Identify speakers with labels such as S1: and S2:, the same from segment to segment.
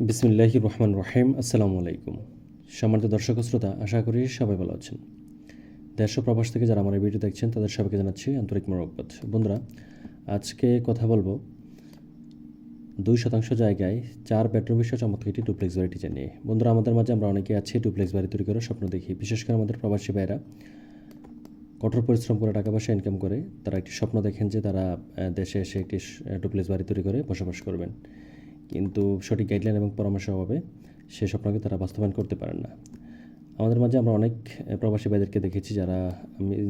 S1: বিসমিল্লাহ রহমান রহিম, আসসালামু আলাইকুম। সম্মানিত দর্শক শ্রোতা, আশা করি সবাই ভালো আছেন। দেশ প্রবাস থেকে যারা আমার এই ভিডিও দেখছেন, তাদের সবাইকে জানাচ্ছি আন্তরিক মোরকবাদ বন্ধুরা, আজকে কথা বলব দুই শতাংশ জায়গায় চার বেডরুম বিশিষ্ট চমৎকার একটি ডুপ্লেক্স বাড়ি টিচার নিয়ে। বন্ধুরা, আমাদের মাঝে আমরা অনেকে আছি ডুপ্লেক্স বাড়ি তৈরি করার স্বপ্ন দেখি। বিশেষ করে আমাদের প্রবাসী ভাইরা কঠোর পরিশ্রম করে টাকা পয়সা ইনকাম করে, তারা একটি স্বপ্ন দেখেন যে তারা দেশে এসে একটি ডুপ্লেক্স বাড়ি তৈরি করে বসবাস করবেন। কিন্তু সঠিক গাইডলাইন এবং পরামর্শ অভাবে সেই স্বপ্নকে তারা বাস্তবায়ন করতে পারেন না। আমাদের মাঝে আমরা অনেক প্রবাসী ভাইদেরকে দেখেছি যারা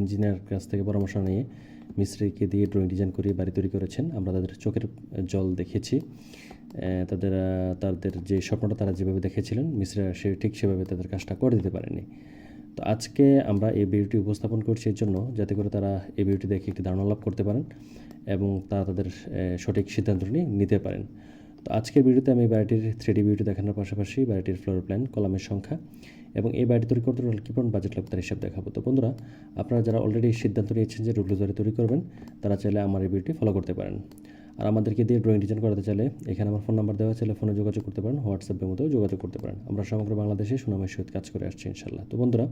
S1: ইঞ্জিনিয়ার কাছ থেকে পরামর্শ নিয়ে মিস্ত্রিকে দিয়ে ড্রয়িং ডিজাইন করিয়ে বাড়ি তৈরি করেছেন। আমরা তাদের চোখের জল দেখেছি। তাদের তাদের যে স্বপ্নটা তারা যেভাবে দেখেছিলেন, মিস্ত্রিরা সে ঠিক সেভাবে তাদের কাজটা করে দিতে পারেনি তো আজকে আমরা এই ভিডিওটি উপস্থাপন করছি এর জন্য যাতে করে তারা এই ভিডিওটি দেখে একটি ধারণা লাভ করতে পারেন এবং তারা তাদের সঠিক সিদ্ধান্তটি নিতে পারেন। তো আজকের ভিডিওতে আমি বাড়িটির থ্রিডি ভিডিও দেখানোর পাশাপাশি বাড়িটির ফ্লোর প্ল্যান কলামের সংখ্যা এবং এই বাড়িটি তৈরি করতে হলে কী পরিমাণ বাজেট লাগবে তার হিসাব দেখাবো। তো বন্ধুরা, আপনারা যারা অলরেডি সিদ্ধান্ত নিয়েছেন যে রুবলু বাড়ি তৈরি করবেন, তারা চাইলে আমার এই ভিডিওটি ফলো করতে পারেন। আর আমাদেরকে দিয়ে ড্রয়িং ডিজাইন করাতে চাইলে এখানে আমার ফোন নাম্বার দেওয়া চাইলে ফোনে যোগাযোগ করতে পারেন হোয়াটসঅ্যাপের মতো যোগাযোগ করতে পারেন। আমরা সমগ্র বাংলাদেশে সুনামের সহিত কাজ করে আসছি ইনশাল্লাহ তো বন্ধুরা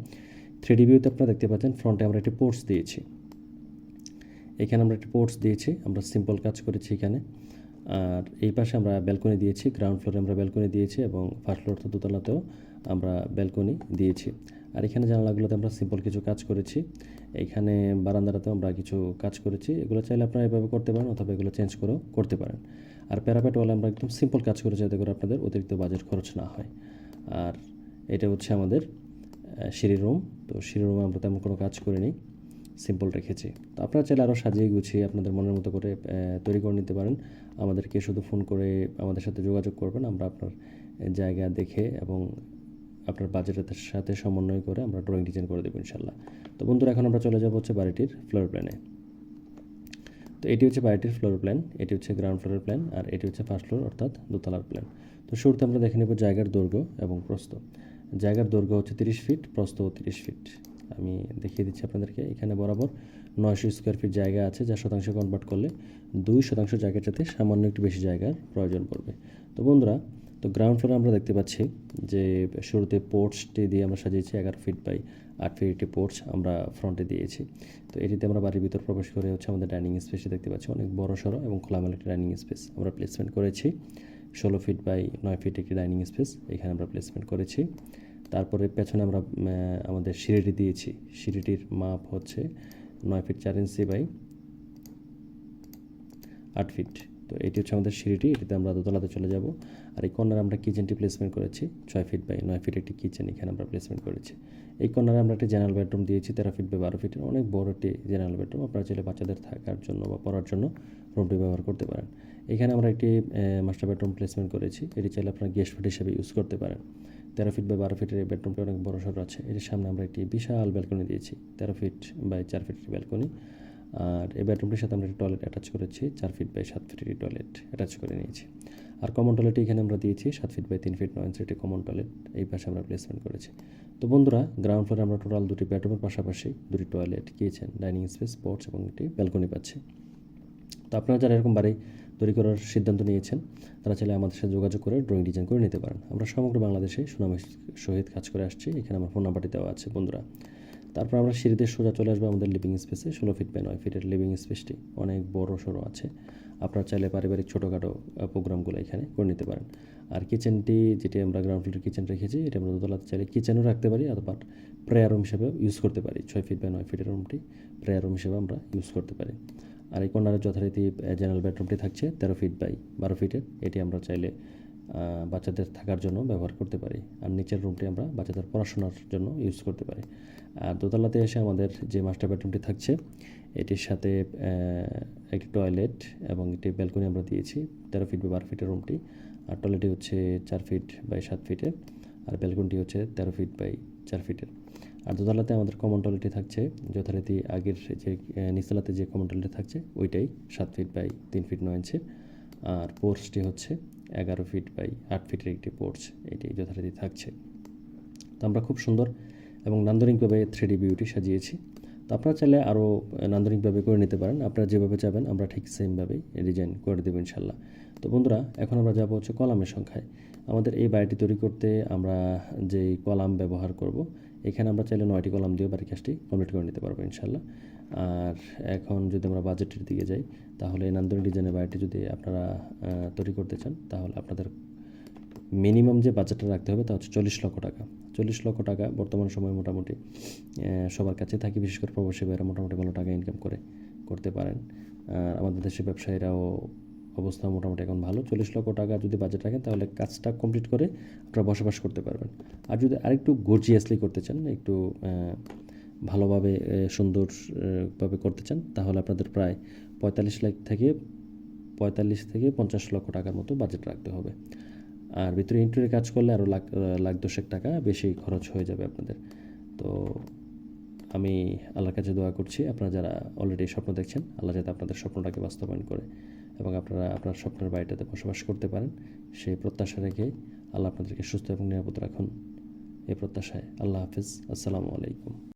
S1: থ্রিডি ভিউতে আপনারা দেখতে পাচ্ছেন ফ্রন্টে আমরা একটি পোর্টস দিয়েছি। এখানে আমরা একটি পোর্টস দিয়েছি, আমরা সিম্পল কাজ করেছি এখানে। আর এই পাশে আমরা ব্যালকনি দিয়েছি গ্রাউন্ড ফ্লোরে আমরা ব্যালকনি দিয়েছি এবং ফার্স্ট ফ্লোর তো দোতলাতেও আমরা ব্যালকনি দিয়েছি। আর এখানে জানালাগুলোতে আমরা সিম্পল কিছু কাজ করেছি। এইখানে বারান্দাটাতেও আমরা কিছু কাজ করেছি। এগুলো চাইলে আপনারা এভাবে করতে পারেন অথবা এগুলো চেঞ্জ করেও করতে পারেন। আর প্যারাপেট ওয়ালে আমরা একদম সিম্পল কাজ করেছি যাতে করে আপনাদের অতিরিক্ত বাজেট খরচ না হয়। আর এটা হচ্ছে আমাদের সিঁড়ি রুম তো সিঁড়ি রুমে আমরা তেমন কোনো কাজ করিনি। সিম্পল রেখেছি। তো আপনারা চাইলে আরও সাজিয়ে গুছিয়ে আপনাদের মনের মতো করে তৈরি করে নিতে পারেন। আমাদেরকে শুধু ফোন করে আমাদের সাথে যোগাযোগ করবেন। আমরা আপনার জায়গা দেখে এবং আপনার বাজেটের সাথে সমন্বয় করে আমরা ড্রয়িং ডিজাইন করে দেবো ইনশাল্লাহ। তো বন্ধুরা, এখন আমরা চলে যাব হচ্ছে বাড়িটির ফ্লোর প্ল্যানে তো এটি হচ্ছে বাড়িটির ফ্লোর প্ল্যান এটি হচ্ছে গ্রাউন্ড ফ্লোরের প্ল্যান আর এটি হচ্ছে ফার্স্ট ফ্লোর অর্থাৎ দোতলার প্ল্যান তো শুরুতে আমরা দেখে নেব জায়গার দৈর্ঘ্য এবং প্রস্থ। জায়গার দৈর্ঘ্য হচ্ছে তিরিশ ফিট প্রস্থ তিরিশ ফিট আমি দেখিয়ে দিচ্ছি আপনাদেরকে। এখানে বরাবর নয়শো স্কোয়ার ফিট জায়গা আছে, যা শতাংশ কনভার্ট করলে দুই শতাংশ জায়গার সাথে সামান্য একটু বেশি জায়গার প্রয়োজন পড়বে। তো বন্ধুরা, তো গ্রাউন্ড ফ্লোরে আমরা দেখতে পাচ্ছি যে শুরুতে পোর্টসটি দিয়ে আমরা সাজিয়েছি, এগারো ফিট বাই আট ফিট একটি পোর্টস আমরা ফ্রন্টে দিয়েছি। তো এটিতে আমরা বাড়ির ভিতর প্রবেশ করে হচ্ছে আমাদের ডাইনিং স্পেসটি দেখতে পাচ্ছি। অনেক বড়, সড়ো এবং খোলামেলা একটি ডাইনিং স্পেস আমরা প্লেসমেন্ট করেছি। ষোলো ফিট বাই নয় ফিট একটি ডাইনিং স্পেস এখানে আমরা প্লেসমেন্ট করেছি। তারপরে পেছনে আমরা আমাদের সিঁড়িটি দিয়েছি। সিঁড়িটির মাপ হচ্ছে নয় ফিট চার ইঞ্চি বাই আট ফিট। তো এটি হচ্ছে আমাদের সিঁড়িটি, এটিতে আমরা দোতলাতে চলে যাব। আর এই কর্নারে আমরা কিচেনটি প্লেসমেন্ট করেছি, ছয় ফিট বাই নয় ফিট একটি কিচেন এখানে আমরা প্লেসমেন্ট করেছি। এই কর্নারে আমরা একটি জেনারেল বেডরুম দিয়েছি, তেরো ফিট বাই বারো ফিটের। অনেক বড় একটি জেনারেল বেডরুম আপনারা চাইলে বাচ্চাদের থাকার জন্য বা পড়ার জন্য রুমটি ব্যবহার করতে পারেন। এখানে আমরা একটি মাস্টার বেডরুম প্লেসমেন্ট করেছি। এটি চাইলে আপনারা গেস্ট ফুড হিসেবে ইউজ করতে পারেন। তেরো ফিট বাই বারো ফিটের এই বেডরুমটি অনেক বড় সড়ো আছে। এটির সামনে আমরা একটি বিশাল ব্যালকনি দিয়েছি। তেরো ফিট বাই চার ফিটের ব্যালকনি আর এই বেডরুমটির সাথে আমরা একটি টয়লেট অ্যাটাচ করেছি। চার ফিট বাই সাত ফিটের টয়লেট অ্যাটাচ করে নিয়েছি। আর কমন টয়লেট এখানে আমরা দিয়েছি। সাত ফিট বাই তিন ফিট নয় ইঞ্চি একটি কমন টয়লেট এই পাশে আমরা প্লেসমেন্ট করেছি। তো বন্ধুরা গ্রাউন্ড ফ্লোরে আমরা টোটাল দুটি বেডরুমের পাশাপাশি দুটি toilet kitchen dining space sports এবং একটি ব্যালকনি পাচ্ছি। তো আপনারা যারা এরকম বাড়ি তৈরি করার সিদ্ধান্ত নিয়েছেন। তারা চাইলে আমাদের সাথে যোগাযোগ করে ড্রয়িং ডিজাইন করে নিতে পারেন। আমরা সমগ্র বাংলাদেশে সুনামের সহিত কাজ করে আসছি। এখানে আমার ফোন নাম্বারটি দেওয়া আছে, বন্ধুরা। তারপর আমরা সিঁড়িতে সোজা চলে আসব আমাদের লিভিং স্পেসে ষোলো ফিট বাই নয় ফিটের লিভিং স্পেসটি অনেক বড় সড়ো আছে। আপনারা চাইলে পারিবারিক ছোটোখাটো প্রোগ্রামগুলো এখানে করে নিতে পারেন। আর কিচেনটি যেটি আমরা গ্রাউন্ড ফ্লোরের কিচেন রেখেছি, এটা আমরা দোতলাতে চাইলে কিচেনও রাখতে পারি অথবা প্রেয়ার রুম হিসেবেও ইউজ করতে পারি। ছয় ফিট বাই নয় ফিটের রুমটি প্রেয়ার রুম হিসেবে আমরা ইউজ করতে পারি। আর এই কর্নারে যথারীতি জেনারেল বেডরুমটি থাকছে তেরো ফিট বাই বারো ফিটের এটি আমরা চাইলে বাচ্চাদের থাকার জন্য ব্যবহার করতে পারি। আর নিচের রুমটি আমরা বাচ্চাদের পড়াশোনার জন্য ইউজ করতে পারি। আর দোতলাতে এসে আমাদের যে মাস্টার বেডরুমটি থাকছে, এটির সাথে একটি টয়লেট এবং একটি ব্যালকনি আমরা দিয়েছি, তেরো ফিট বা বারো ফিটের রুমটি আর টয়লেটটি হচ্ছে চার ফিট বাই সাত ফিটের আর ব্যালকনিটি হচ্ছে তেরো ফিট বাই চার ফিটের আর দোতলাতে আমাদের কমন টয়লেটটি থাকছে, যথারীতি আগের যে নিচতলাতে যে কমন টয়লেট থাকছে, ওইটাই সাত ফিট বাই তিন ফিট নয় ইঞ্চের আর পোর্সটি হচ্ছে এগারো ফিট বাই আট ফিটের একটি পোর্চ এটি যথারীতি থাকছে। তো আমরা খুব সুন্দর এবং নান্দনিকভাবে থ্রি বিউটি সাজিয়েছি। তো আপনারা চাইলে আরও নান্দনিকভাবে করে নিতে পারেন। আপনারা যেভাবে চাবেন, আমরা ঠিক সেমভাবেই ডিজাইন করে দেবো ইনশাল্লাহ। তো বন্ধুরা, এখন আমরা যাব হচ্ছে কলামের সংখ্যায়। আমাদের এই বাড়িটি তৈরি করতে আমরা যেই কলাম ব্যবহার করব এখানে আমরা চাইলে নয়টি কলাম দিয়ে বাড়ির কাজটি কমপ্লিট করে নিতে পারব ইনশাল্লাহ আর এখন যদি আমরা বাজেটের দিকে যাই, তাহলে নান্দনিক ডিজাইনের বাড়িটি যদি আপনারা তৈরি করতে চান, তাহলে আপনাদের মিনিমাম যে বাজেটটা রাখতে হবে তা হচ্ছে চল্লিশ লক্ষ টাকা। চল্লিশ লক্ষ টাকা বর্তমান সময়ে মোটামুটি সবার কাছে থাকি, বিশেষ করে প্রবাসী ভাইয়েরা মোটামুটি ভালো টাকা ইনকাম করে, করতে পারেন। আর আমাদের দেশের ব্যবসায়ীরাও অবস্থা মোটামুটি এখন ভালো। চল্লিশ লক্ষ টাকা যদি বাজেট রাখেন, তাহলে কাজটা কমপ্লিট করে আপনারা বসবাস করতে পারবেন। আর যদি আরেকটু গর্জিয়াসলি করতে চান, একটু ভালোভাবে সুন্দরভাবে করতে চান, তাহলে আপনাদের প্রায় পঁয়তাল্লিশ লাখ থেকে, পঁয়তাল্লিশ থেকে পঞ্চাশ লক্ষ টাকার মতো বাজেট রাখতে হবে। আর ভিতরে ইন্টারিয়ার কাজ করলে আরও লাখ লাখ দশেক টাকা বেশি খরচ হয়ে যাবে আপনাদের। তো আমি আল্লাহর কাছে দোয়া করছি, আপনারা যারা অলরেডি স্বপ্ন দেখছেন, আল্লাহ যাতে আপনাদের স্বপ্নটাকে বাস্তবায়ন করে। এবং আপনারা আপনার স্বপ্নের বাড়িটাতে বসবাস করতে পারেন। সেই প্রত্যাশা রেখে আল্লাহ আপনাদেরকে সুস্থ এবং নিরাপদ রাখুন। এই প্রত্যাশায় আল্লাহ হাফিজ। আসসালামু আলাইকুম।